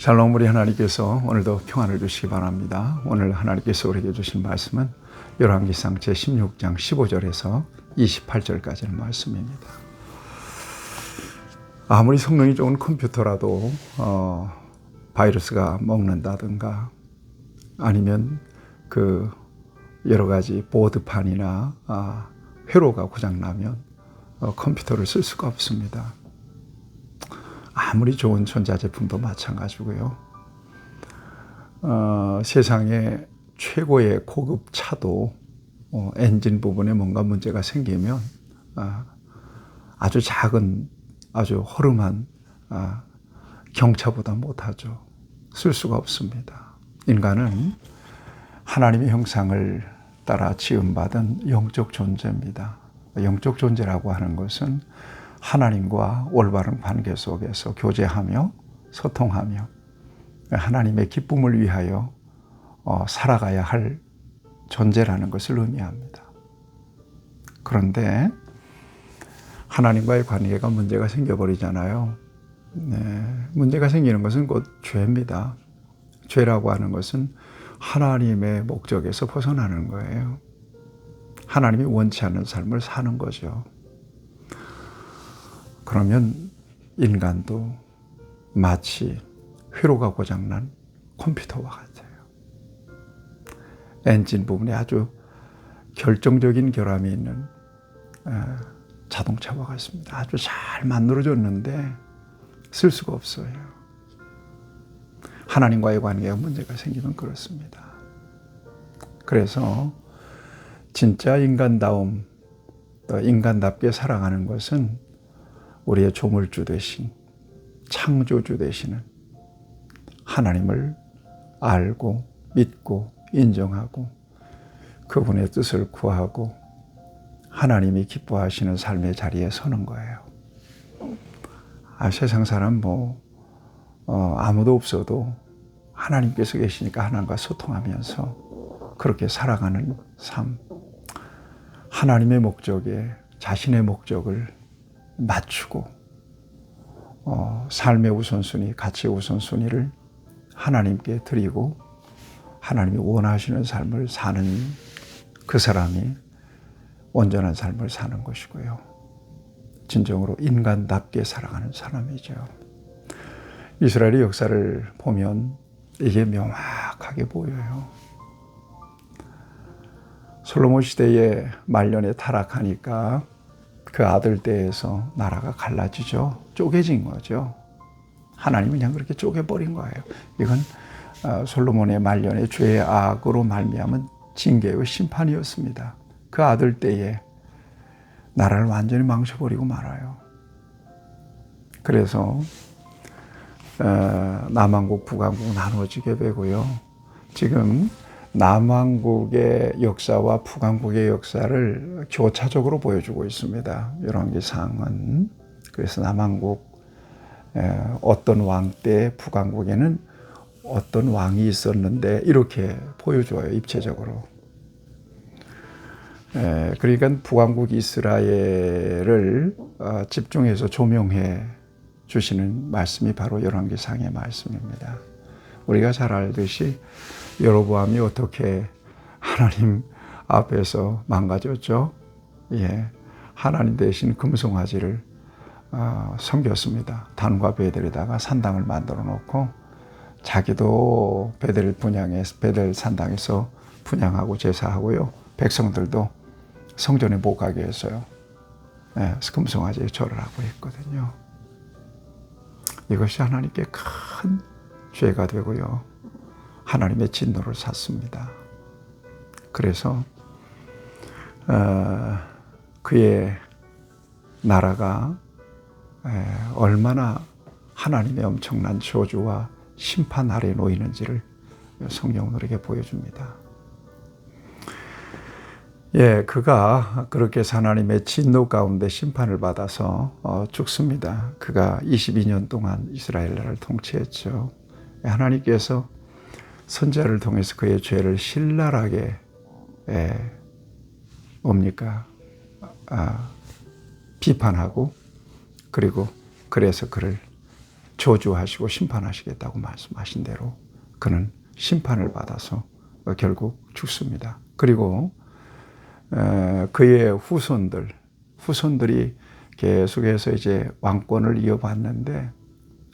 샬롬 우리 하나님께서 오늘도 평안을 주시기 바랍니다. 오늘 하나님께서 우리에게 주신 말씀은 열왕기상 제16장 15절에서 28절까지의 말씀입니다. 아무리 성능이 좋은 컴퓨터라도 어, 바이러스가 먹는다든가 아니면 그 여러 가지 보드판이나 아, 회로가 고장 나면 어, 컴퓨터를 쓸 수가 없습니다. 아무리 좋은 전자 제품도 마찬가지고요. 어, 세상에 최고의 고급 차도 어, 엔진 부분에 뭔가 문제가 생기면 아, 아주 작은 아주 허름한 아, 경차보다 못하죠. 쓸 수가 없습니다. 인간은 하나님의 형상을 따라 지음받은 영적 존재입니다. 영적 존재라고 하는 것은 하나님과 올바른 관계 속에서 교제하며 소통하며 하나님의 기쁨을 위하여 어, 살아가야 할 존재라는 것을 의미합니다. 그런데 하나님과의 관계가 문제가 생겨버리잖아요. 네, 문제가 생기는 것은 곧 죄입니다. 죄라고 하는 것은 하나님의 목적에서 벗어나는 거예요. 하나님이 원치 않는 삶을 사는 거죠. 그러면 인간도 마치 회로가 고장난 컴퓨터와 같아요. 엔진 부분에 아주 결정적인 결함이 있는 자동차와 같습니다. 아주 잘 만들어졌는데 쓸 수가 없어요. 하나님과의 관계가 문제가 생기면 그렇습니다. 그래서 진짜 인간다움, 또 인간답게 살아가는 것은 우리의 조물주 되신 창조주 되시는 하나님을 알고 믿고 인정하고 그분의 뜻을 구하고 하나님이 기뻐하시는 삶의 자리에 서는 거예요. 아, 세상 사람 뭐 어, 아무도 없어도 하나님께서 계시니까 하나님과 소통하면서 그렇게 살아가는 삶. 하나님의 목적에 자신의 목적을 맞추고 어, 삶의 우선순위, 가치의 우선순위를 하나님께 드리고 하나님이 원하시는 삶을 사는 그 사람이 온전한 삶을 사는 것이고요. 진정으로 인간답게 살아가는 사람이죠. 이스라엘의 역사를 보면 이게 명확하게 보여요. 솔로몬 시대의 말년에 타락하니까 그 아들 때에서 나라가 갈라지죠. 쪼개진 거죠. 하나님이 그냥 그렇게 쪼개버린 거예요. 이건 어, 솔로몬의 말년의 죄의 악으로 말미암은 징계의 심판이었습니다. 그 아들 때에 나라를 완전히 망쳐버리고 말아요. 그래서 어, 남한국, 북한국 나눠지게 되고요. 지금 남한국의 역사와 북한국의 역사를 교차적으로 보여주고 있습니다. 열왕기상은 그래서 남한국 어떤 왕 때 북한국에는 어떤 왕이 있었는데 이렇게 보여줘요 입체적으로. 그러니까 북한국 이스라엘을 어, 집중해서 조명해 주시는 말씀이 바로 열왕기상의 말씀입니다. 우리가 잘 알듯이 여로보암이 어떻게 하나님 앞에서 망가졌죠? 예, 하나님 대신 금송아지를 어, 섬겼습니다. 단과 베델에다가 산당을 만들어 놓고 자기도 베델 분양에 베델 산당에서 분양하고 제사하고요. 백성들도 성전에 못 가게 했어요. 예, 금송아지에 절을 하고 했거든요. 이것이 하나님께 큰 죄가 되고요. 하나님의 진노를 샀습니다. 그래서 어, 그의 나라가 에, 얼마나 하나님의 엄청난 저주와 심판 아래 놓이는지를 성경은 우리에게 보여줍니다. 예, 그가 그렇게 하나님의 진노 가운데 심판을 받아서 어, 죽습니다. 그가 22년 동안 이스라엘 나라를 통치했죠. 하나님께서 선자를 통해서 그의 죄를 신랄하게 에, 뭡니까 아, 비판하고 그리고 그래서 그를 저주하시고 심판하시겠다고 말씀하신 대로 그는 심판을 받아서 결국 죽습니다. 그리고 에, 그의 후손들, 후손들이 계속해서 이제 왕권을 이어받는데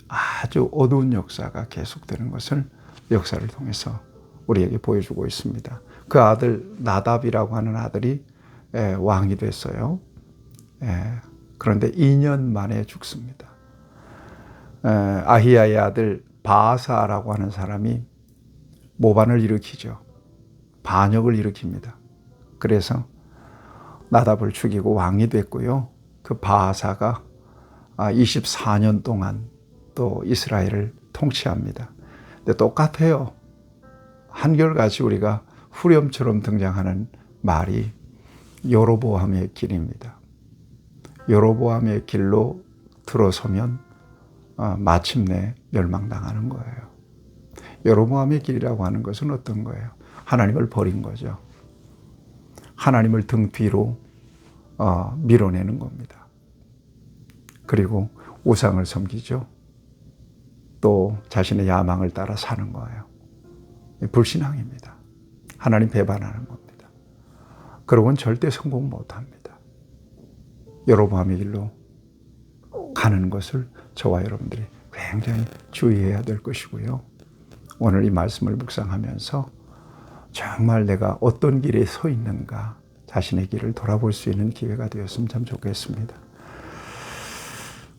아주 어두운 역사가 계속되는 것을 역사를 통해서 우리에게 보여주고 있습니다. 그 아들 나답이라고 하는 아들이 에, 왕이 됐어요. 에, 그런데 2년 만에 죽습니다. 에, 아히야의 아들 바사라고 하는 사람이 모반을 일으키죠. 반역을 일으킵니다. 그래서 나답을 죽이고 왕이 됐고요. 그 바사가 24년 동안 또 이스라엘을 통치합니다. 근데 똑같아요. 한결같이 우리가 후렴처럼 등장하는 말이 여로보암의 길입니다. 여로보암의 길로 들어서면 어, 마침내 멸망당하는 거예요. 여로보암의 길이라고 하는 것은 어떤 거예요? 하나님을 버린 거죠. 하나님을 등 뒤로 어, 밀어내는 겁니다. 그리고 우상을 섬기죠. 또 자신의 야망을 따라 사는 거예요. 불신앙입니다. 하나님 배반하는 겁니다. 그러고는 절대 성공 못 합니다. 여로보암의 길로 가는 것을 저와 여러분들이 굉장히 주의해야 될 것이고요. 오늘 이 말씀을 묵상하면서 정말 내가 어떤 길에 서 있는가 자신의 길을 돌아볼 수 있는 기회가 되었으면 참 좋겠습니다.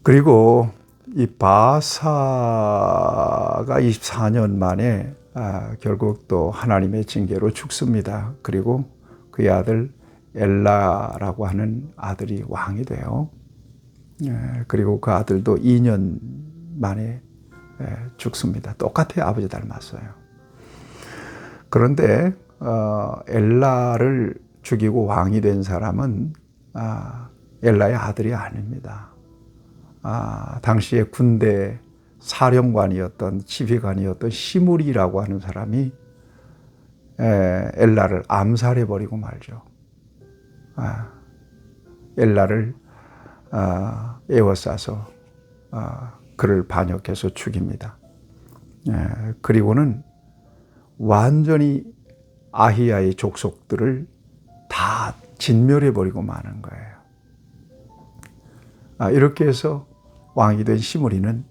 그리고 이 바사가 24년 만에 아, 결국 또 하나님의 징계로 죽습니다. 그리고 그의 아들 엘라라고 하는 아들이 왕이 돼요. 예, 그리고 그 아들도 2년 만에 예, 죽습니다. 똑같아요. 아버지 닮았어요. 그런데 어, 엘라를 죽이고 왕이 된 사람은 아, 엘라의 아들이 아닙니다. 아, 당시에 군대 사령관이었던 지휘관이었던 시무리라고 하는 사람이 에, 엘라를 암살해 버리고 말죠. 아, 엘라를 아, 에워싸서 아, 그를 반역해서 죽입니다. 에, 그리고는 완전히 아히야의 족속들을 다 진멸해 버리고 마는 거예요. 아, 이렇게 해서 왕이 된 시므리는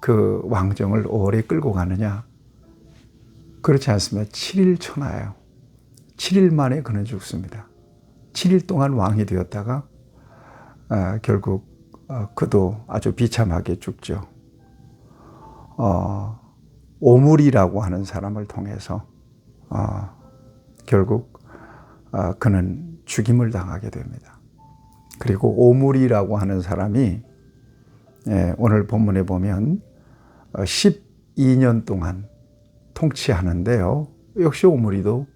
그 왕정을 오래 끌고 가느냐? 그렇지 않습니다. 7일 천하예요. 7일 만에 그는 죽습니다. 7일 동안 왕이 되었다가 아, 결국 어, 그도 아주 비참하게 죽죠. 어, 오물이라고 하는 사람을 통해서 어, 결국 어, 그는 죽임을 당하게 됩니다. 그리고 오물이라고 하는 사람이 예, 오늘 본문에 보면 12년 동안 통치하는데요. 역시 오므리도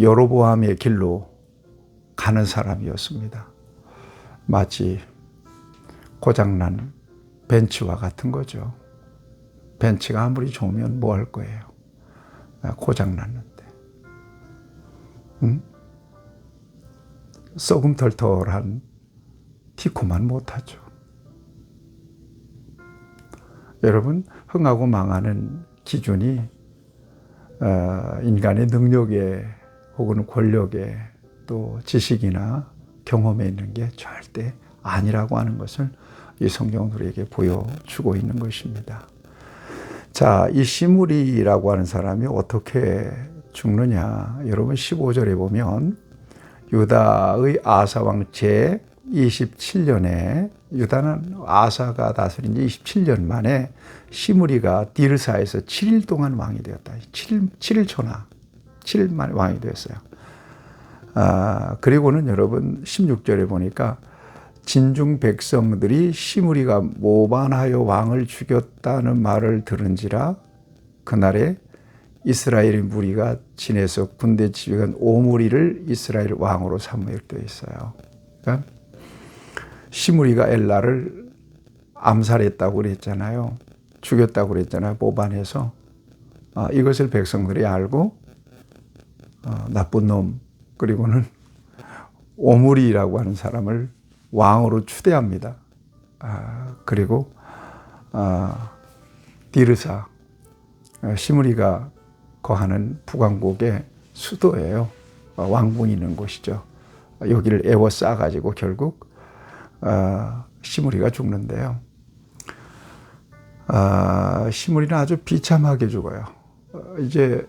여로보암의 길로 가는 사람이었습니다. 마치 고장난 벤츠와 같은 거죠. 벤츠가 아무리 좋으면 뭐 할 거예요? 고장났는데. 음? 썩음 털털한 티코만 못하죠. 여러분 흥하고 망하는 기준이 어, 인간의 능력에 혹은 권력에 또 지식이나 경험에 있는 게 절대 아니라고 하는 것을 이 성경은 우리에게 보여주고 있는 것입니다. 자, 이 시므리라고 하는 사람이 어떻게 죽느냐? 여러분 15절에 보면 유다의 아사 왕 제 27년에 유다는 아사가 다스린 지 27년 만에 시므리가 디르사에서 7일 동안 왕이 되었다. 7일, 7일 초나 7일 만에 왕이 되었어요. 아, 그리고는 여러분 16절에 보니까 진중 백성들이 시므리가 모반하여 왕을 죽였다는 말을 들은지라 그날에 이스라엘의 무리가 진에서 군대 지휘관 오므리를 이스라엘 왕으로 삼으려 되어 있어요. 그러니까 시므리가 엘라를 암살했다고 그랬잖아요. 죽였다고 그랬잖아요. 모반해서 아, 이것을 백성들이 알고 어, 나쁜 놈 그리고는 오므리라고 하는 사람을 왕으로 추대합니다. 아, 그리고 어, 디르사 어, 시므리가 거하는 북왕국의 수도예요. 어, 왕궁이 있는 곳이죠. 여기를 에워싸 가지고 결국 어, 시므리가 죽는데요. 아, 시므리는 아주 비참하게 죽어요. 어, 이제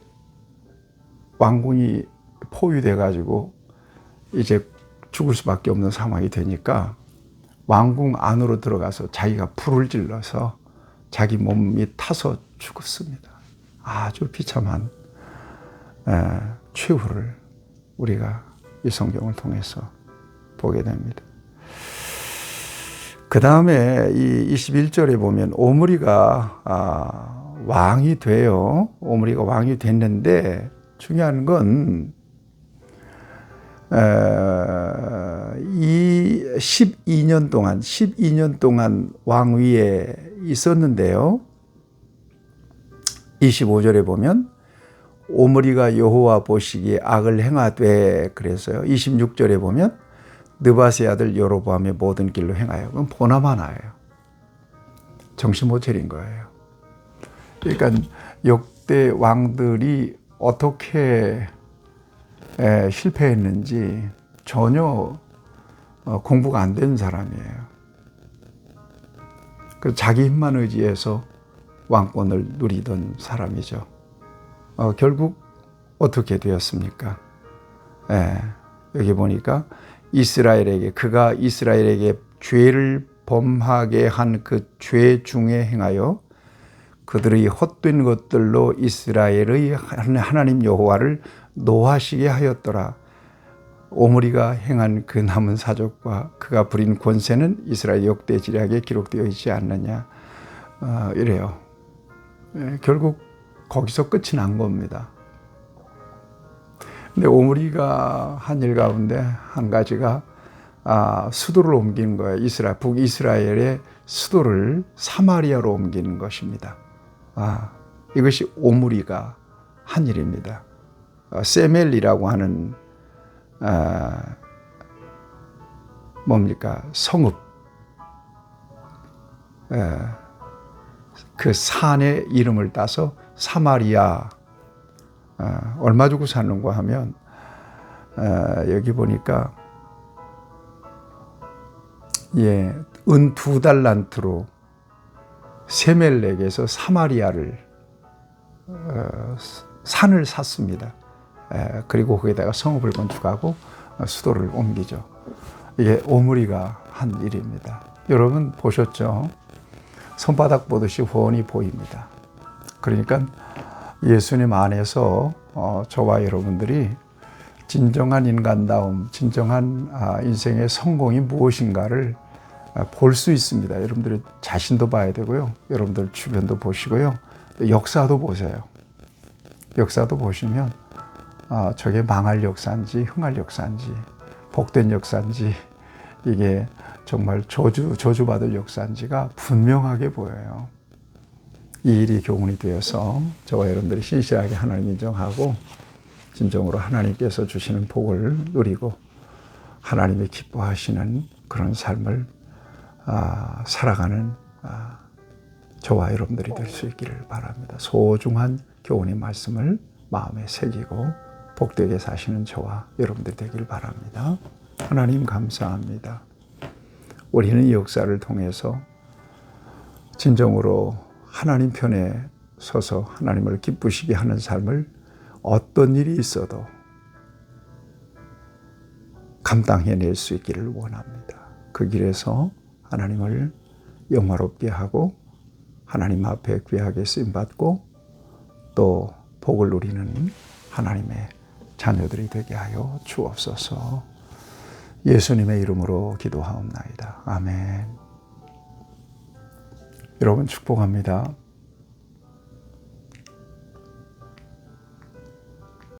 왕궁이 포위돼 가지고 이제 죽을 수밖에 없는 상황이 되니까 왕궁 안으로 들어가서 자기가 불을 질러서 자기 몸이 타서 죽었습니다. 아주 비참한 에, 최후를 우리가 이 성경을 통해서 보게 됩니다. 그 다음에 이 21절에 보면 오므리가 아, 왕이 돼요. 오므리가 왕이 됐는데 중요한 건 이 12년 동안 12년 동안 왕위에 있었는데요. 25절에 보면 오므리가 여호와 보시기에 악을 행하되 그래서요. 26절에 보면 느바세 아들 여로보암의 모든 길로 행하여 그건 보나마나예요. 정신 못 차린 거예요. 그러니까 역대 왕들이 어떻게 실패했는지 전혀 어, 공부가 안 된 사람이에요. 그 자기 힘만 의지해서 왕권을 누리던 사람이죠. 어, 결국 어떻게 되었습니까? 예, 여기 보니까 이스라엘에게 그가 이스라엘에게 죄를 범하게 한 그 죄 중에 행하여 그들의 헛된 것들로 이스라엘의 하나님 여호와를 노하시게 하였더라. 오므리가 행한 그 남은 사적과 그가 부린 권세는 이스라엘 역대 지략에 기록되어 있지 않느냐. 어, 이래요. 예, 결국 거기서 끝이 난 겁니다. 근데 오므리가 한 일 가운데 한 가지가 아, 수도를 옮기는 거예요. 이스라엘, 북이스라엘의 수도를 사마리아로 옮기는 것입니다. 아, 이것이 오므리가 한 일입니다. 어, 세멜리라고 하는 아, 뭡니까 성읍 에, 그 산의 이름을 따서 사마리아 아, 얼마 주고 사는가 하면 아, 여기 보니까 예, 은 두 달란트로 세멜렉에서 사마리아를 어, 산을 샀습니다. 에, 그리고 거기다가 성읍을 건축하고 수도를 옮기죠. 이게 오므리가 한 일입니다. 여러분 보셨죠? 손바닥 보듯이 훤히 보입니다. 그러니까 예수님 안에서 어, 저와 여러분들이 진정한 인간다움, 진정한 아, 인생의 성공이 무엇인가를 아, 볼수 있습니다. 여러분들이 자신도 봐야 되고요. 여러분들 주변도 보시고요. 역사도 보세요. 역사도 보시면 아, 저게 망할 역사인지 흥할 역사인지 복된 역사인지 이게 정말 저주 저주받을 역사인지가 분명하게 보여요. 이 일이 교훈이 되어서 저와 여러분들이 신실하게 하나님 인정하고 진정으로 하나님께서 주시는 복을 누리고 하나님이 기뻐하시는 그런 삶을 아, 살아가는 아, 저와 여러분들이 될 수 있기를 바랍니다. 소중한 교훈의 말씀을 마음에 새기고 복되게 사시는 저와 여러분들 되길 바랍니다. 하나님 감사합니다. 우리는 이 역사를 통해서 진정으로 하나님 편에 서서 하나님을 기쁘시게 하는 삶을 어떤 일이 있어도 감당해낼 수 있기를 원합니다. 그 길에서 하나님을 영화롭게 하고 하나님 앞에 귀하게 쓰임받고 또 복을 누리는 하나님의 자녀들이 되게 하여 주옵소서 예수님의 이름으로 기도하옵나이다. 아멘. 여러분 축복합니다.